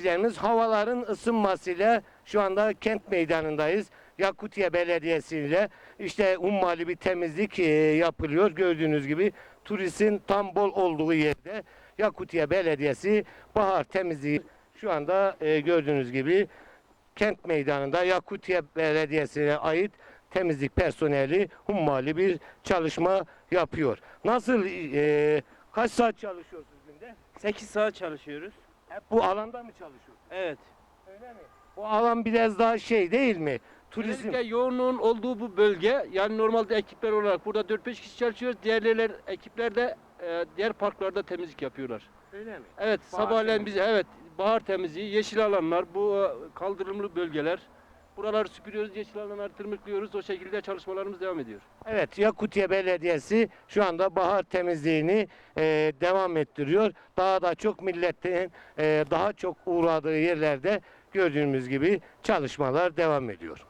seyircilerimiz havaların ısınmasıyla şu anda kent meydanındayız. Yakutiye Belediyesi ile işte ummali bir temizlik e, yapılıyor. Gördüğünüz gibi turistin tam bol olduğu yerde Yakutiye Belediyesi bahar temizliği şu anda e, gördüğünüz gibi kent meydanında Yakutiye Belediyesi'ne ait temizlik personeli hummali bir çalışma yapıyor. Nasıl e, kaç saat çalışıyorsunuz günde? 8 saat çalışıyoruz. Hep bu alanda mı çalışıyorsunuz? Evet. Öyle mi? Bu alan biraz daha şey değil mi? Turizm. Özellikle yoğunluğun olduğu bu bölge yani normalde ekipler olarak burada 4-5 kişi çalışıyoruz. Diğerleri ekipler de e, diğer parklarda temizlik yapıyorlar. Öyle mi? Evet Bahar sabahleyin temizliği. bize evet bahar temizliği, yeşil alanlar, bu e, kaldırımlı bölgeler. Buraları süpürüyoruz, yeşil alanları tırmıklıyoruz. O şekilde çalışmalarımız devam ediyor. Evet Yakutiye Belediyesi şu anda bahar temizliğini e, devam ettiriyor. Daha da çok milletin e, daha çok uğradığı yerlerde gördüğümüz gibi çalışmalar devam ediyor.